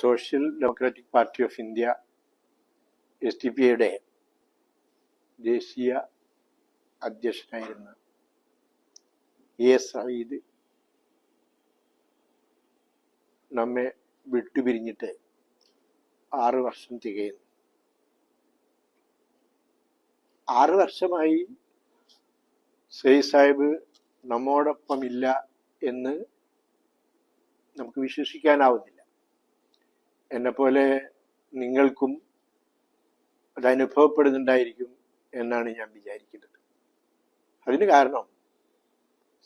Social democratic party of India S D P ഐയുടെ ദേശീയ അധ്യക്ഷനായിരുന്ന A Saheed നമ്മെ വിട്ടുപിരിഞ്ഞിട്ട് ആറ് വർഷം തികയുന്നു. ആറ് വർഷമായി സയ്യിദ് സാഹിബ് നമ്മോടൊപ്പമില്ല എന്ന് നമുക്ക് വിശ്വസിക്കാനാവുന്നില്ല. എന്നെപ്പോലെ നിങ്ങൾക്കും അത് അനുഭവപ്പെടുന്നുണ്ടായിരിക്കും എന്നാണ് ഞാൻ വിചാരിക്കുന്നത്. അതിന് കാരണം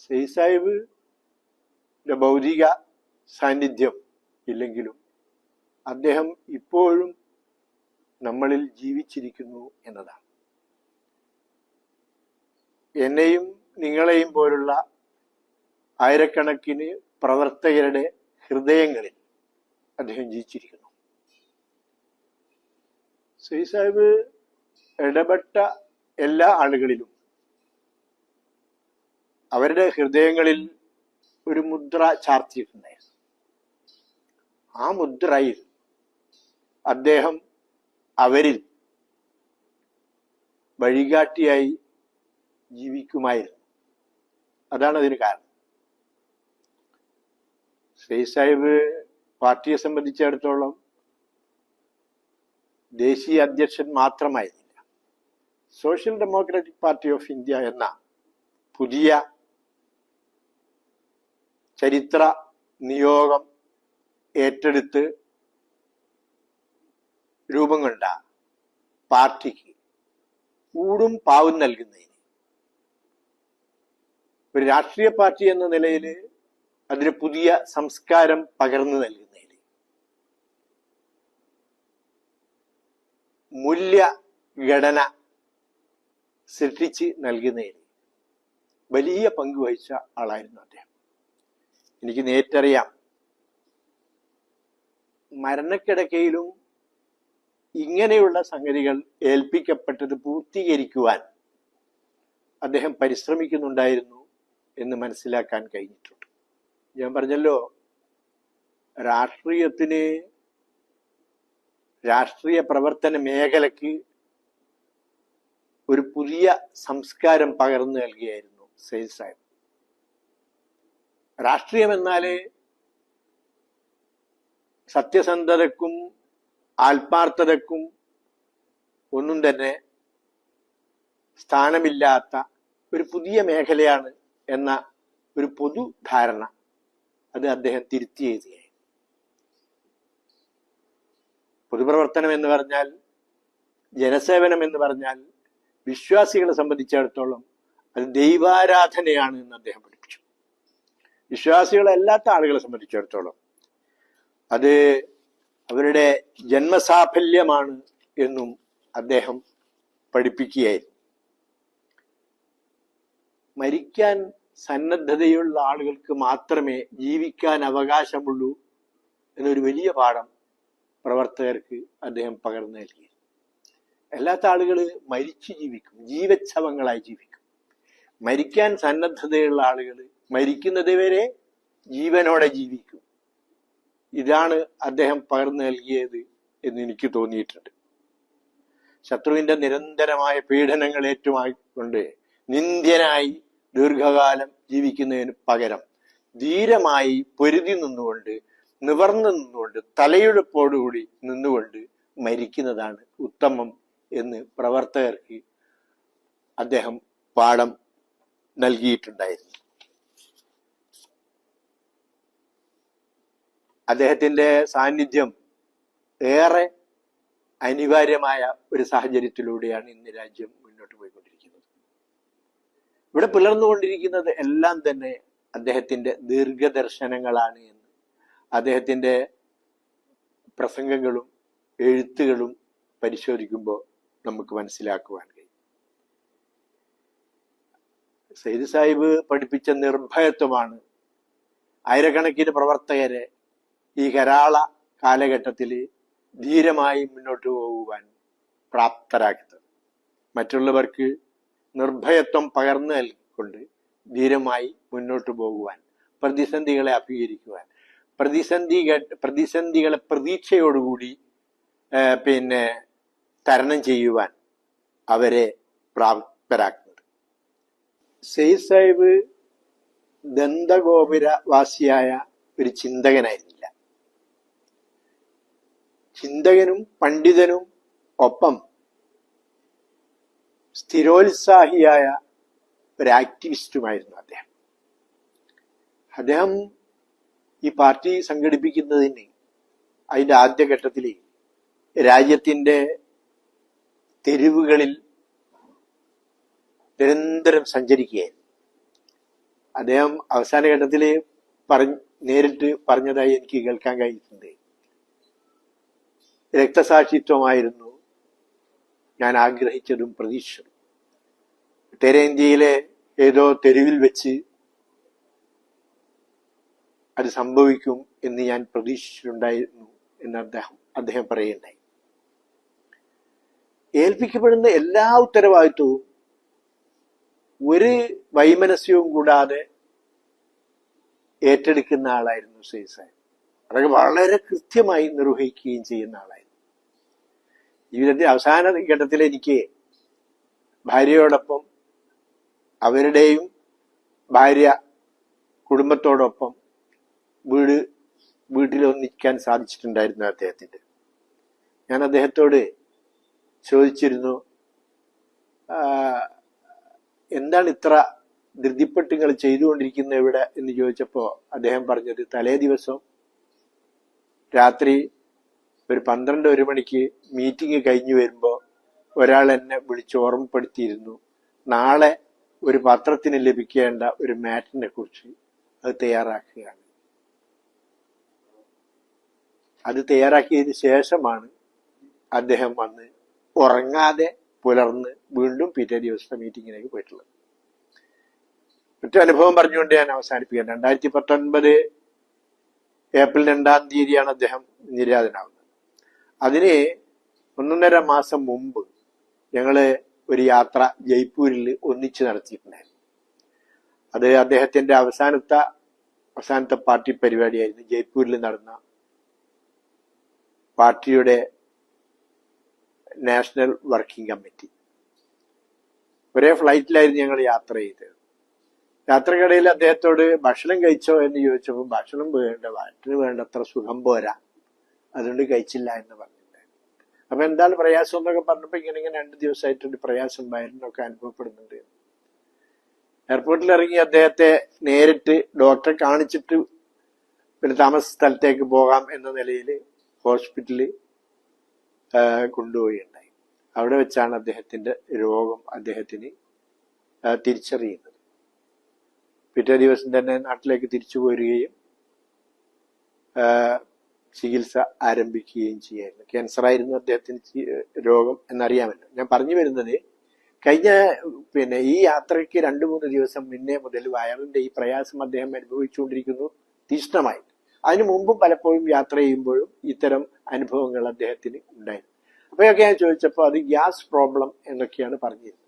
സെയ് സാഹിബിന്റെ ഭൗതിക സാന്നിധ്യം ഇല്ലെങ്കിലും അദ്ദേഹം ഇപ്പോഴും നമ്മളിൽ ജീവിച്ചിരിക്കുന്നു എന്നതാണ്. എന്നെയും നിങ്ങളെയും പോലുള്ള ആയിരക്കണക്കിന് പ്രവർത്തകരുടെ ഹൃദയങ്ങളിൽ അദ്ദേഹം ജീവിച്ചിരിക്കുന്നു സൈ സാഹിബ് ഇടപെട്ട എല്ലാ ആളുകളിലും അവരുടെ ഹൃദയങ്ങളിൽ ഒരു മുദ്ര ചാർത്തിയിട്ടുണ്ടായിരുന്നു. ആ മുദ്രയിൽ അദ്ദേഹം അവരിൽ വഴികാട്ടിയായി ജീവിക്കുമായിരുന്നു. അതാണ് അതിന് കാരണം. ശ്രീ സാഹിബ് പാർട്ടിയെ സംബന്ധിച്ചിടത്തോളം ദേശീയ അധ്യക്ഷൻ മാത്രമായിരുന്നില്ല. Social democratic party of India എന്ന പുതിയ ചരിത്ര നിയോഗം ഏറ്റെടുത്ത് രൂപം കൊണ്ട പാർട്ടിക്ക് ഊടും പാവും നൽകുന്നതിന് ഒരു രാഷ്ട്രീയ പാർട്ടി എന്ന നിലയിൽ അതിന് പുതിയ സംസ്കാരം പകർന്നു നൽകുന്നതിന് മൂല്യഘടന സൃഷ്ടിച്ച് നൽകുന്നതിന് വലിയ പങ്കുവഹിച്ച ആളായിരുന്നു അദ്ദേഹം. എനിക്ക് നേരിട്ടറിയാം. മരണക്കിടക്കയിലും ഇങ്ങനെയുള്ള സംഗതികൾ ഏൽപ്പിക്കപ്പെട്ടത് പൂർത്തീകരിക്കുവാൻ അദ്ദേഹം പരിശ്രമിക്കുന്നുണ്ടായിരുന്നു എന്ന് മനസ്സിലാക്കാൻ കഴിഞ്ഞിട്ടുണ്ട്. ഞാൻ പറഞ്ഞല്ലോ രാഷ്ട്രീയത്തിന് രാഷ്ട്രീയ പ്രവർത്തന മേഖലയ്ക്ക് ഒരു പുതിയ സംസ്കാരം പകർന്നു നൽകിയായിരുന്നു സെയിൽ സാഹിബ്. രാഷ്ട്രീയം എന്നാൽ സത്യസന്ധതക്കും ആത്മാർത്ഥതക്കും ഒന്നും തന്നെ സ്ഥാനമില്ലാത്ത ഒരു പുതിയ മേഖലയാണ് എന്ന ഒരു പൊതു ധാരണ അത് അദ്ദേഹം തിരുത്തി പൊതുപ്രവർത്തനം എന്ന് പറഞ്ഞാൽ ജനസേവനം എന്ന് പറഞ്ഞാൽ വിശ്വാസികളെ സംബന്ധിച്ചിടത്തോളം അത് ദൈവാരാധനയാണ് എന്ന് അദ്ദേഹം പഠിപ്പിച്ചു. വിശ്വാസികളെ വിശ്വാസികളല്ലാത്ത ആളുകളെ സംബന്ധിച്ചിടത്തോളം അത് അവരുടെ ജന്മസാഫല്യമാണ് എന്നും അദ്ദേഹം പഠിപ്പിക്കുകയായിരുന്നു. മരിക്കാൻ സന്നദ്ധതയുള്ള ആളുകൾക്ക് മാത്രമേ ജീവിക്കാൻ അവകാശമുള്ളൂ എന്നൊരു വലിയ പാഠം പ്രവർത്തകർക്ക് അദ്ദേഹം പകർന്നു നൽകി. അല്ലാത്ത ആളുകൾ മരിച്ചു ജീവിക്കും ജീവച്ഛവങ്ങളായി ജീവിക്കും. മരിക്കാൻ സന്നദ്ധതയുള്ള ആളുകൾ മരിക്കുന്നത് വരെ ജീവനോടെ ജീവിക്കും. ഇതാണ് അദ്ദേഹം പകർന്നു നൽകിയത് എന്ന് എനിക്ക് തോന്നിയിട്ടുണ്ട്. ശത്രുവിന്റെ നിരന്തരമായ പീഡനങ്ങൾ ഏറ്റുമായിക്കൊണ്ട് നിന്ദ്യനായി ദീർഘകാലം ജീവിക്കുന്നതിന് പകരം ധീരമായി പൊരുതി നിന്നുകൊണ്ട് നിവർന്നു നിന്നുകൊണ്ട് തലയെടുപ്പോടുകൂടി നിന്നുകൊണ്ട് മരിക്കുന്നതാണ് ഉത്തമം എന്ന് പ്രവർത്തകർക്ക് അദ്ദേഹം പാഠം നൽകിയിട്ടുണ്ടായിരുന്നു. അദ്ദേഹത്തിന്റെ സാന്നിധ്യം ഏറെ അനിവാര്യമായ ഒരു സാഹചര്യത്തിലൂടെയാണ് ഇന്ന് രാജ്യം മുന്നോട്ട് പോയിക്കൊണ്ടിരിക്കുന്നത്. ഇവിടെ പുലർന്നുകൊണ്ടിരിക്കുന്നത് എല്ലാം തന്നെ അദ്ദേഹത്തിന്റെ ദീർഘദർശനങ്ങളാണ് എന്ന് അദ്ദേഹത്തിന്റെ പ്രസംഗങ്ങളും എഴുത്തുകളും പരിശോധിക്കുമ്പോൾ നമുക്ക് മനസ്സിലാക്കുവാൻ കഴിയും. സയ്യിദ് സാഹിബ് പഠിപ്പിച്ച നിർഭയത്വമാണ് ആയിരക്കണക്കിന് പ്രവർത്തകരെ ഈ കരാള കാലഘട്ടത്തിൽ ധീരമായി മുന്നോട്ട് പോകുവാൻ പ്രാപ്തരാക്കുന്നത് മറ്റുള്ളവർക്ക് നിർഭയത്വം പകർന്നു നൽകിക്കൊണ്ട് ധീരമായി മുന്നോട്ട് പോകുവാൻ പ്രതിസന്ധികളെ അഭിമുഖീകരിക്കുവാൻ പ്രതിസന്ധി പ്രതിസന്ധികളെ പ്രതീക്ഷയോടുകൂടി പിന്നെ തരണം ചെയ്യുവാൻ അവരെ പ്രാപ്തരാക്കുന്നത് സെയ്ദ് സാഹിബ് ദന്തഗോപുര വാസിയായ ഒരു ചിന്തകനായിരുന്നില്ല. ചിന്തകനും പണ്ഡിതനും ഒപ്പം സ്ഥിരോത്സാഹിയായ ഒരു ആക്ടിവിസ്റ്റുമായിരുന്നു അദ്ദേഹം. അദ്ദേഹം ഈ പാർട്ടി സംഘടിപ്പിക്കുന്നതിന് അതിന്റെ ആദ്യഘട്ടത്തിൽ രാജ്യത്തിന്റെ തെരുവുകളിൽ നിരന്തരം സഞ്ചരിക്കുകയായിരുന്നു. അദ്ദേഹം അവസാന ഘട്ടത്തിൽ പറഞ്ഞ് നേരിട്ട് പറഞ്ഞതായി എനിക്ക് കേൾക്കാൻ കഴിഞ്ഞിട്ടുണ്ട്. രക്തസാക്ഷിത്വമായിരുന്നു ഞാൻ ആഗ്രഹിച്ചതും പ്രതീക്ഷിച്ചതും. ഉത്തരേന്ത്യയിലെ ഏതോ തെരുവിൽ വെച്ച് അത് സംഭവിക്കും എന്ന് ഞാൻ പ്രതീക്ഷിച്ചിട്ടുണ്ടായിരുന്നു എന്ന് അദ്ദേഹം അദ്ദേഹം പറയുണ്ടായി ഏൽപ്പിക്കപ്പെടുന്ന എല്ലാ ഉത്തരവാദിത്വവും ഒരു വൈമനസ്യവും കൂടാതെ ഏറ്റെടുക്കുന്ന ആളായിരുന്നു സൈസാൻ അതൊക്കെ വളരെ കൃത്യമായി നിർവഹിക്കുകയും ചെയ്യുന്ന ആളായിരുന്നു. ജീവിതത്തിന്റെ അവസാന ഘട്ടത്തിൽ എനിക്ക് ഭാര്യയോടൊപ്പം അവരുടെയും ഭാര്യ കുടുംബത്തോടൊപ്പം വീട് വീട്ടിൽ ഒന്നിക്കാൻ സാധിച്ചിട്ടുണ്ടായിരുന്നു അദ്ദേഹത്തിന്റെ ഞാൻ അദ്ദേഹത്തോട് ചോദിച്ചിരുന്നു എന്താണ് ഇത്ര ധൃതിപ്പെട്ട് ചെയ്തുകൊണ്ടിരിക്കുന്നത് ഇവിടെ? എന്ന് ചോദിച്ചപ്പോൾ അദ്ദേഹം പറഞ്ഞത് തലേ ദിവസം രാത്രി ഒരു പന്ത്രണ്ട് ഒരു മണിക്ക് മീറ്റിംഗ് കഴിഞ്ഞു വരുമ്പോൾ ഒരാൾ എന്നെ വിളിച്ച് ഓർമ്മപ്പെടുത്തിയിരുന്നു. നാളെ ഒരു പത്രത്തിന് ലഭിക്കേണ്ട ഒരു മാറ്റിനെ കുറിച്ച് അത് തയ്യാറാക്കുകയാണ്. അത് തയ്യാറാക്കിയതിന് ശേഷമാണ് അദ്ദേഹം വന്ന് ഉറങ്ങാതെ പുലർന്ന് വീണ്ടും പിറ്റേ ദിവസത്തെ മീറ്റിങ്ങിലേക്ക് പോയിട്ടുള്ളത്. മറ്റു അനുഭവം പറഞ്ഞുകൊണ്ട് ഞാൻ അവസാനിപ്പിക്കാം. രണ്ടായിരത്തി പത്തൊൻപത് ഏപ്രിൽ രണ്ടാം തീയതിയാണ് അദ്ദേഹം നിര്യാതനാവുന്നത്. അതിന് ഒന്നൊന്നര മാസം മുമ്പ് ഞങ്ങൾ ഒരു യാത്ര ജയ്പൂരിൽ ഒന്നിച്ച് നടത്തിയിട്ടുണ്ടായിരുന്നു. അത് അദ്ദേഹത്തിന്റെ അവസാനത്തെ അവസാനത്തെ പാർട്ടി പരിപാടിയായിരുന്നു. ജയ്പൂരിൽ നടന്ന പാർട്ടിയുടെ നാഷണൽ വർക്കിംഗ് കമ്മിറ്റി. ഒരേ ഫ്ലൈറ്റിലായിരുന്നു ഞങ്ങൾ യാത്ര ചെയ്തത്. യാത്രക്കിടയിൽ അദ്ദേഹത്തോട് ഭക്ഷണം കഴിച്ചോ എന്ന് ചോദിച്ചപ്പോൾ ഭക്ഷണം വേണ്ട വയറ്റിന് വേണ്ടത്ര സുഖം പോരാ അതുകൊണ്ട് കഴിച്ചില്ല എന്ന് പറഞ്ഞിട്ടുണ്ടായിരുന്നു അപ്പൊ എന്താണ് പ്രയാസം എന്നൊക്കെ പറഞ്ഞപ്പോ ഇങ്ങനെ ഇങ്ങനെ രണ്ട് ദിവസമായിട്ടുണ്ട് പ്രയാസം വയറിനൊക്കെ അനുഭവപ്പെടുന്നുണ്ട്. എയർപോർട്ടിൽ ഇറങ്ങി അദ്ദേഹത്തെ നേരിട്ട് ഡോക്ടറെ കാണിച്ചിട്ട് പിന്നെ താമസ സ്ഥലത്തേക്ക് പോകാം എന്ന നിലയിൽ ഹോസ്പിറ്റലിൽ കൊണ്ടുപോവുകയുണ്ടായി അവിടെ വെച്ചാണ് അദ്ദേഹത്തിന്റെ രോഗം അദ്ദേഹത്തിന് തിരിച്ചറിയുന്നത്. പിറ്റേ ദിവസം തന്നെ നാട്ടിലേക്ക് തിരിച്ചു പോരുകയും ചികിത്സ ആരംഭിക്കുകയും ചെയ്യായിരുന്നു. ക്യാൻസർ ആയിരുന്നു അദ്ദേഹത്തിന് രോഗം എന്നറിയാമല്ലോ. ഞാൻ പറഞ്ഞു വരുന്നത് കഴിഞ്ഞ പിന്നെ ഈ യാത്രയ്ക്ക് രണ്ടു മൂന്ന് ദിവസം മുന്നേ മുതൽ വയറിന്റെ ഈ പ്രയാസം അദ്ദേഹം അനുഭവിച്ചുകൊണ്ടിരിക്കുന്നു തീഷ്ണമായി. അതിനു മുമ്പും പലപ്പോഴും യാത്ര ചെയ്യുമ്പോഴും ഇത്തരം അനുഭവങ്ങൾ അദ്ദേഹത്തിന് ഉണ്ടായിരുന്നു അപ്പോഴൊക്കെ ഞാൻ ചോദിച്ചപ്പോൾ അത് ഗ്യാസ് പ്രോബ്ലം എന്നൊക്കെയാണ് പറഞ്ഞിരുന്നത്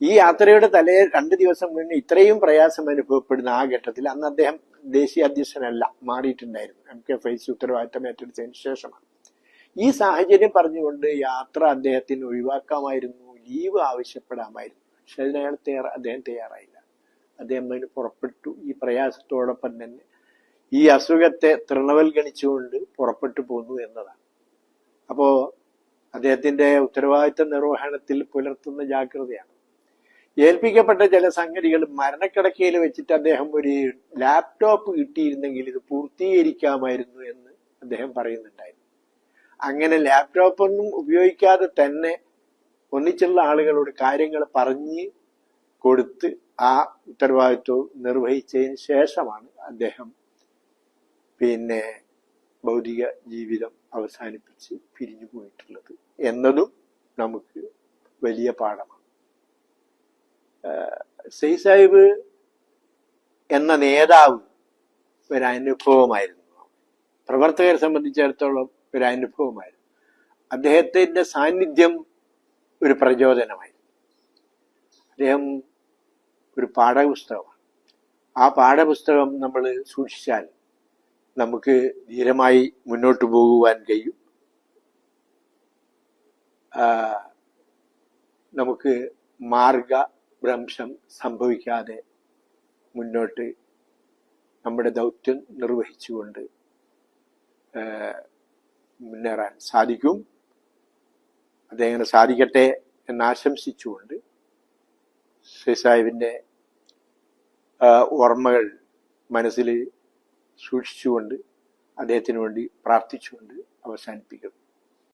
ഈ യാത്രയുടെ തലേ രണ്ട് ദിവസം മുന്നേ ഇത്രയും പ്രയാസം അനുഭവപ്പെടുന്ന ആ ഘട്ടത്തിൽ അന്ന് അദ്ദേഹം ദേശീയ അധ്യക്ഷനല്ല മാറിയിട്ടുണ്ടായിരുന്നു. എം കെ ഫൈസ് ഉത്തരവാദിത്തം ഏറ്റെടുത്തതിന് ശേഷമാണ്. ഈ സാഹചര്യം പറഞ്ഞുകൊണ്ട് യാത്ര അദ്ദേഹത്തിന് ഒഴിവാക്കാമായിരുന്നു ലീവ് ആവശ്യപ്പെടാമായിരുന്നു. പക്ഷെ അതിനയാൾ തയ്യാറ അദ്ദേഹം തയ്യാറായില്ല. അദ്ദേഹം അതിന് പുറപ്പെട്ടു. ഈ പ്രയാസത്തോടൊപ്പം തന്നെ ഈ അസുഖത്തെ തൃണവൽഗണിച്ചുകൊണ്ട് പുറപ്പെട്ടു പോന്നു എന്നതാണ്. അപ്പോൾ അദ്ദേഹത്തിന്റെ ഉത്തരവാദിത്ത നിർവഹണത്തിൽ പുലർത്തുന്ന ജാഗ്രതയാണ്. ഏൽപ്പിക്കപ്പെട്ട ചില സംഗതികൾ മരണക്കിടക്കയിൽ വെച്ചിട്ട് അദ്ദേഹം ഒരു ലാപ്ടോപ്പ് കിട്ടിയിരുന്നെങ്കിൽ ഇത് പൂർത്തീകരിക്കാമായിരുന്നു എന്ന് അദ്ദേഹം പറയുന്നുണ്ടായിരുന്നു. അങ്ങനെ ലാപ്ടോപ്പൊന്നും ഉപയോഗിക്കാതെ തന്നെ ഒന്നിച്ചുള്ള ആളുകളോട് കാര്യങ്ങൾ പറഞ്ഞ് കൊടുത്ത് ആ ഉത്തരവാദിത്വം നിർവഹിച്ചതിന് ശേഷമാണ് അദ്ദേഹം പിന്നെ ഭൗതിക ജീവിതം അവസാനിപ്പിച്ച് പിരിഞ്ഞു പോയിട്ടുള്ളത് എന്നതും നമുക്ക് വലിയ പാഠമാണ്. സെയ് സാഹിബ് എന്ന നേതാവ് ഒരു അനുഭവമായിരുന്നു. പ്രവർത്തകരെ സംബന്ധിച്ചിടത്തോളം ഒരു അനുഭവമായിരുന്നു. അദ്ദേഹത്തിന്റെ സാന്നിധ്യം ഒരു പ്രചോദനമായിരുന്നു. അദ്ദേഹം ഒരു പാഠപുസ്തകമാണ്. ആ പാഠപുസ്തകം നമ്മൾ സൂക്ഷിച്ചാൽ നമുക്ക് ധീരമായി മുന്നോട്ട് പോകുവാൻ കഴിയും. നമുക്ക് മാർഗഭ്രംശം സംഭവിക്കാതെ മുന്നോട്ട് നമ്മുടെ ദൗത്യം നിർവഹിച്ചുകൊണ്ട് മുന്നേറാൻ സാധിക്കും. അദ്ദേഹത്തിന് സാധിക്കട്ടെ എന്നാശംസിച്ചുകൊണ്ട് ശ്രീ സാഹിബിന്റെ ഓർമ്മകൾ മനസ്സിൽ സൂക്ഷിച്ചുകൊണ്ട് അദ്ദേഹത്തിന് വേണ്ടി പ്രാർത്ഥിച്ചുകൊണ്ട് അവസാനിപ്പിക്കുന്നു.